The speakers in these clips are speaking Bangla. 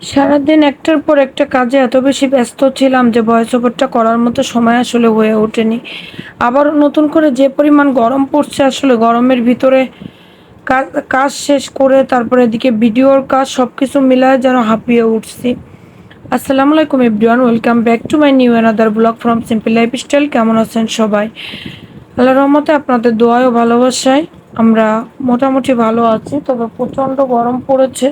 সারাদিন একটার পর একটা কাজে এত বেশি ব্যস্ত ছিলাম যে ভয়েস ওভারটা করার মতো সময় আসলে হয়ে ওঠেনি। আবার নতুন করে যে পরিমাণ গরম পড়ছে আসলে গরমের ভিতরে কাজ শেষ করে তারপরে এদিকে ভিডিওর কাজ সব কিছু মিলায় যেন হাঁপিয়ে উঠছি। আসসালামু আলাইকুম everyone welcome back to my new another blog from simple life style কেমন আছেন সবাই? আল্লাহ রহমতে আপনাদের দোয়ায় ও ভালোবাসায় আমরা মোটামুটি ভালো আছি, তবে প্রচণ্ড গরম পড়েছে।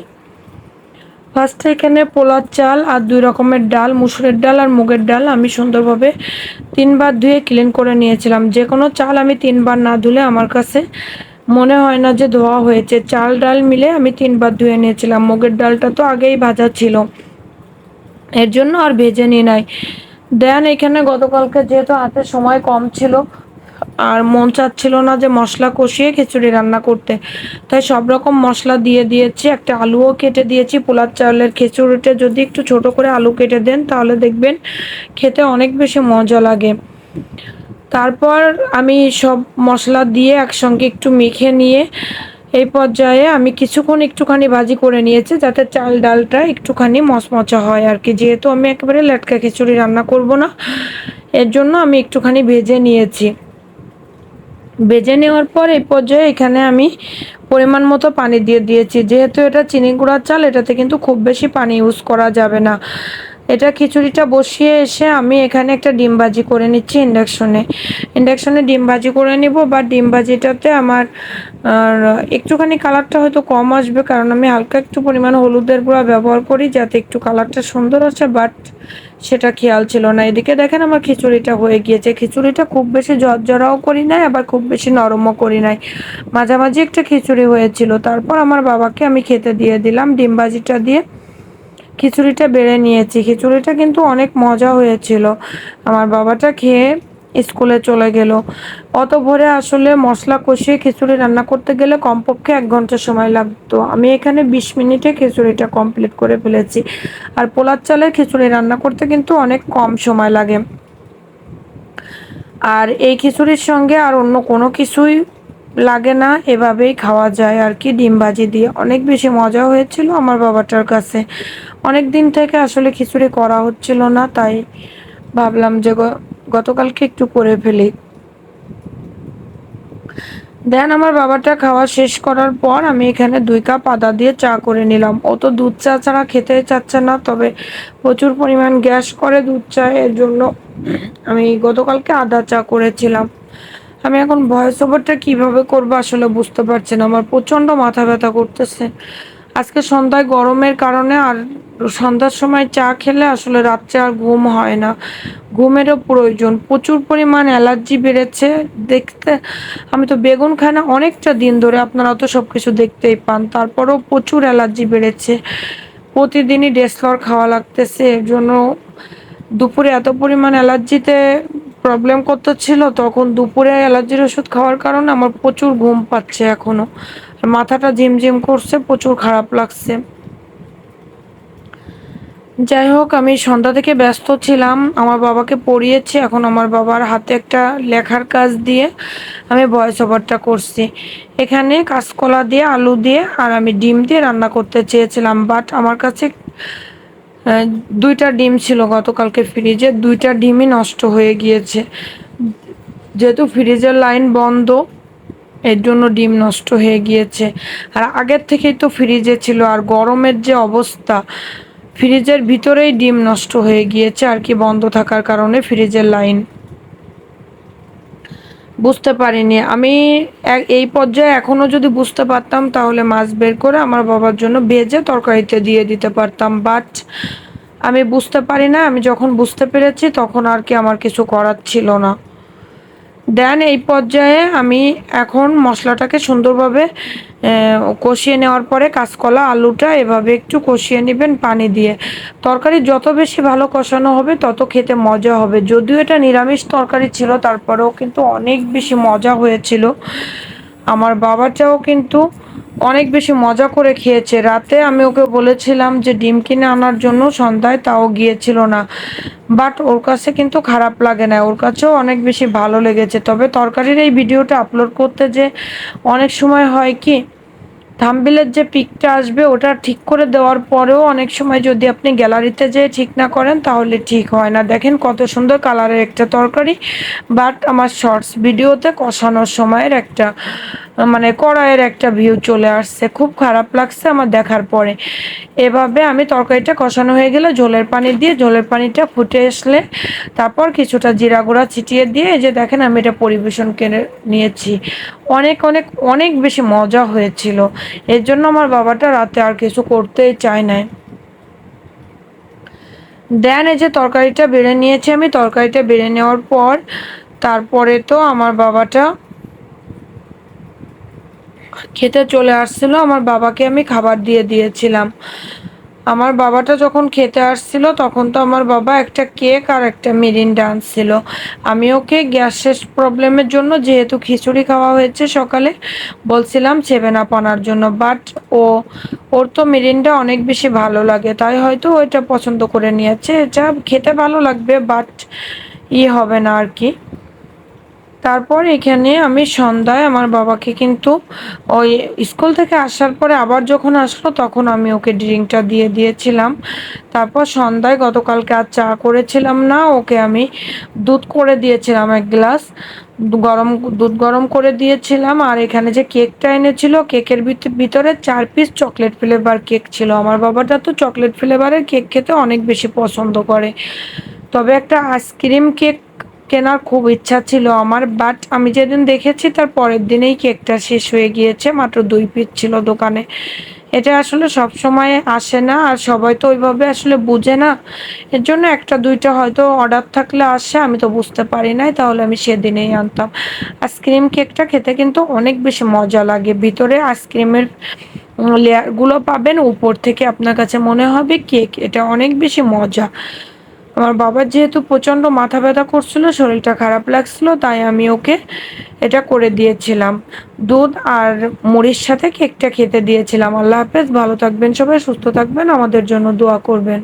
ফার্স্টে এখানে পোলার চাল আর দুই রকমের ডাল, মুসুরের ডাল আর মুগের ডাল আমি সুন্দরভাবে তিনবার ধুয়ে ক্লিন করে নিয়েছিলাম। যে কোনো চাল আমি তিনবার না ধুলে আমার কাছে মনে হয় না যে ধোয়া হয়েছে। চাল, ডাল মিলে আমি তিনবার ধুয়ে নিয়েছিলাম। মুগের ডালটা তো আগেই ভাজা ছিল। এর জন্য আর ভেজে নিই নাই। দেন এখানে গতকালকে যেহেতু হাতে সময় কম ছিল আর মন চাচ্ছিল না যে মশলা কষিয়ে খিচুড়ি রান্না করতে। তাই সব রকম মশলা দিয়ে দিয়েছি, একটা আলুও কেটে দিয়েছি। পোলার চাউলের খিচুড়িটা যদি একটু ছোট করে আলু কেটে দেন, তাহলে দেখবেন খেতে অনেক বেশি মজা লাগে। তারপর আমি সব মশলা দিয়ে একসঙ্গে একটু মেখে নিয়ে এই পর্যায়ে আমি কিছুক্ষণ একটুখানি ভাজি করে নিয়েছি, যাতে চাল ডালটা একটুখানি মচমচা হয় আর কি। যেহেতু আমি একেবারে লেটকা খিচুড়ি রান্না করব না, এর জন্য আমি একটুখানি ভেজে নিয়েছি। ভেজে নেওয়ার পর এই পর্যায়ে এখানে আমি পরিমাণ মতো পানি দিয়ে দিয়েছি। যেহেতু এটা চিনি গুঁড়ার চাল, এটাতে কিন্তু খুব বেশি পানি ইউজ করা যাবে না। এটা খিচুড়িটা বসিয়ে এসে আমি এখানে একটা ডিম ভাজি করে নিচ্ছি ইন্ডাকশনে। ইন্ডাকশনে ডিম ভাজি করে নিব বা ডিম ভাজিটাতে আমার একটুখানি কালারটা হয়তো কম আসবে, কারণ আমি হালকা একটু পরিমাণ হলুদের গুঁড়া ব্যবহার করি যাতে একটু কালারটা সুন্দর আসে বাট সেটা খেয়াল ছিল না। এদিকে দেখেন আমার খিচুড়িটা হয়ে গিয়েছে। খিচুড়িটা খুব বেশি জর্জরাও করি নাই, আবার খুব বেশি নরমও করি নাই। মাঝামাঝি একটা খিচুড়ি হয়েছিল। তারপর আমার বাবাকে আমি খেতে দিয়ে দিলাম ডিম ভাজিটা দিয়ে। খিচুড়িটা বেড়ে নিয়েছি। খিচুড়িটা কিন্তু অনেক মজা হয়েছিল। আমার বাবাটা খেয়ে স্কুলে চলে গেল। অত ভোরে আসলে মশলা কষিয়ে খিচুড়ি রান্না করতে গেলে কমপক্ষে এক ঘণ্টা সময় লাগতো। আমি এখানে বিশ মিনিটে খিচুড়িটা কমপ্লিট করে ফেলেছি। আর পোলার চালের খিচুড়ি রান্না করতে কিন্তু অনেক কম সময় লাগে। আর এই খিচুড়ির সঙ্গে আর অন্য কোনো কিছুই লাগে না, এভাবেই খাওয়া যায়। আর কি ডিম ভাজি দিয়ে। অনেক বেশি মজা হয়েছিল আমার বাবাটার কাছে। অনেক দিন থেকে আসলে খিচুড়ি করা হচ্ছিল না, তাই ভাবলাম যে গতকালকে একটু করে ফেলি। দেন আমার বাবাটা খাওয়া শেষ করার পর আমি এখানে দুই কাপ আদা দিয়ে চা করে নিলাম। ও তো দুধ চা ছাড়া খেতে চাচ্ছে না, তবে প্রচুর পরিমাণ গ্যাস করে দুধ চা, এর জন্য আমি গতকালকে আদা চা করেছিলাম। আমি এখন ভয়েস ওভারটা কীভাবে করব আসলে বুঝতে পারছি না। আমার প্রচণ্ড মাথা ব্যথা করতেছে। আজকে সন্ধ্যায় গরমের কারণে আর সন্ধ্যার সময় চা খেলে আসলে রাত্রে আর ঘুম হয় না। ঘুমেরও প্রয়োজন। প্রচুর পরিমাণ অ্যালার্জি বেড়েছে। দেখতে, আমি তো বেগুন খাই না, অনেকটা দিন ধরে আপনারা তো সব কিছু দেখতেই পান। তারপরেও প্রচুর অ্যালার্জি বেড়েছে। প্রতিদিনই ডেসলর খাওয়া লাগতেছে। এর জন্য দুপুরে এত পরিমাণ অ্যালার্জিতে প্রবলেম করতে ছিল তখন দুপুরে অ্যালার্জির ওষুধ খাওয়ার কারণে আমার প্রচুর ঘুম পাচ্ছে এখনও মাথাটা ঝিমঝিম করছে, প্রচুর খারাপ লাগছে। যাই হোক, আমি সন্ধ্যা থেকে ব্যস্ত ছিলাম, আমার বাবাকে পড়িয়েছি, এখন আমার বাবার হাতে একটা লেখার কাজ দিয়ে আমি ভয়েস ওভারটা করছি। এখানে কাঁচকলা দিয়ে, আলু দিয়ে, আর আমি ডিম দিয়ে রান্না করতে চেয়েছিলাম বাট আমার কাছে দুইটা ডিম ছিল গতকালকে ফ্রিজে, দুইটা ডিমই নষ্ট হয়ে গিয়েছে। যেহেতু ফ্রিজের লাইন বন্ধ, এর জন্য ডিম নষ্ট হয়ে গিয়েছে। আর আগের থেকেই তো ফ্রিজে ছিল, আর গরমের যে অবস্থা, ফ্রিজের ভিতরেই ডিম নষ্ট হয়ে গিয়েছে, আর কি বন্ধ থাকার কারণে ফ্রিজের লাইন বুঝতে পারিনি। আমি এই পর্যায়ে এখনও যদি বুঝতে পারতাম, তাহলে মাছ বের করে আমার বাবার জন্য ভেজে তরকারিতে দিয়ে দিতে পারতাম। বাট আমি বুঝতে পারি না, আমি যখন বুঝতে পেরেছি, তখন আর কি আমার কিছু করার ছিল না। দেন এই পর্যায়ে আমি এখন মশলাটাকে সুন্দরভাবে কষিয়ে নেওয়ার পরে কাঁচকলা, আলুটা এভাবে একটু কষিয়ে নেবেন পানি দিয়ে। তরকারি যত বেশি ভালো কষানো হবে, তত খেতে মজা হবে। যদিও এটা নিরামিষ তরকারি ছিল, তারপরেও কিন্তু অনেক বেশি মজা হয়েছিল। আমার বাবাটাও কিন্তু অনেক বেশি মজা করে খেয়েছে। রাতে আমি ওকে বলেছিলাম যে ডিম কিনে আনার জন্য সন্ধ্যায়, তাও গিয়েছিল না। বাট ওর কাছে কিন্তু খারাপ লাগে না, ওর কাছেও অনেক বেশি ভালো লেগেছে। তবে তরকারির এই ভিডিওটা আপলোড করতে যে অনেক সময় হয় কি, থাম্বিলের যে পিকটা আসবে ওটা ঠিক করে দেওয়ার পরেও অনেক সময় যদি আপনি গ্যালারিতে যেয়ে ঠিক না করেন, তাহলে ঠিক হয় না। দেখেন কত সুন্দর কালারের একটা তরকারি, বাট আমার শর্টস ভিডিওতে কষানোর সময়ের একটা মানে কড়াইয়ের একটা ভিউ চলে আসছে। খুব খারাপ লাগছে আমার দেখার পরে। এভাবে আমি তরকারিটা কষানো হয়ে গেলে ঝোলের পানি দিয়ে, ঝোলের পানিটা ফুটে আসলে তারপর কিছুটা জিরা গুঁড়া ছিটিয়ে দিয়ে যে দেখেন আমি এটা পরিবেশন করে নিয়েছি। অনেক অনেক অনেক বেশি মজা হয়েছিল। এর জন্য আমার বাবাটা রাতে আর কিছু করতেই চায় নাই। দেন এই যে তরকারিটা বেড়ে নিয়েছি আমি। তরকারিটা বেড়ে নেওয়ার পর তারপরে তো আমার বাবাটা খেতে চলে আসছিল, আমার বাবাকে আমি খাবার দিয়ে দিয়েছিলাম। আমার বাবাটা যখন খেতে আসছিল, তখন তো আমার বাবা একটা কেক আর একটা মিরিন্ডা আনছিল আমি ওকে গ্যাসের প্রবলেমের জন্য যেহেতু খিচুড়ি খাওয়া হয়েছে সকালে, বলছিলাম সেভেন আপ আনার জন্য বাট ও, ওর তো মিরিন্ডা অনেক বেশি ভালো লাগে, তাই হয়তো ওইটা পছন্দ করে নিয়েছে। এটা খেতে ভালো লাগবে বাট ই হবে না আর কি। তারপর এখানে আমি সন্ধ্যায় আমার বাবাকে কিন্তু ওই স্কুল থেকে আসার পরে আবার যখন আসলো, তখন আমি ওকে ড্রিঙ্কটা দিয়ে দিয়েছিলাম। তারপর সন্ধ্যায় গতকালকে আর চা করেছিলাম না, ওকে আমি দুধ করে দিয়েছিলাম এক গ্লাস। গরম, দুধ গরম করে দিয়েছিলাম। আর এখানে যে কেকটা এনেছিল, কেকের ভিতরে চার পিস চকলেট ফ্লেভার কেক ছিল। আমার বাবাটা তো চকলেট ফ্লেভারের কেক খেতে অনেক বেশি পছন্দ করে। তবে একটা আইসক্রিম কেক কেনার খুব ইচ্ছা ছিল আমার বাট আমি যেদিন দেখেছি তার পরের দিনেই কেকটা শেষ হয়ে গিয়েছে, মাত্র দুই পিস ছিল দোকানে। এটা আসলে সব সময় আসে না, আর সবাই তো ওইভাবে আসলে বুঝে না। এর জন্য একটা দুইটা হয়তো অর্ডার থাকলে আসে, আমি তো বুঝতে পারি নাই, তাহলে আমি সেদিনেই আনতাম। আইসক্রিম কেকটা খেতে কিন্তু অনেক বেশি মজা লাগে। ভিতরে আইসক্রিমের লেয়ারগুলো পাবেন, উপর থেকে আপনার কাছে মনে হবে কেক এটা অনেক বেশি মজা। আমার বাবার যেহেতু প্রচণ্ড মাথা ব্যথা করছিল, শরীরটা খারাপ লাগছিল, তাই আমি ওকে এটা করে দিয়েছিলাম। দুধ আর মুড়ির সাথে কেকটা খেতে দিয়েছিলাম। আল্লাহ হাফেজ, ভালো থাকবেন সবাই, সুস্থ থাকবেন, আমাদের জন্য দোয়া করবেন।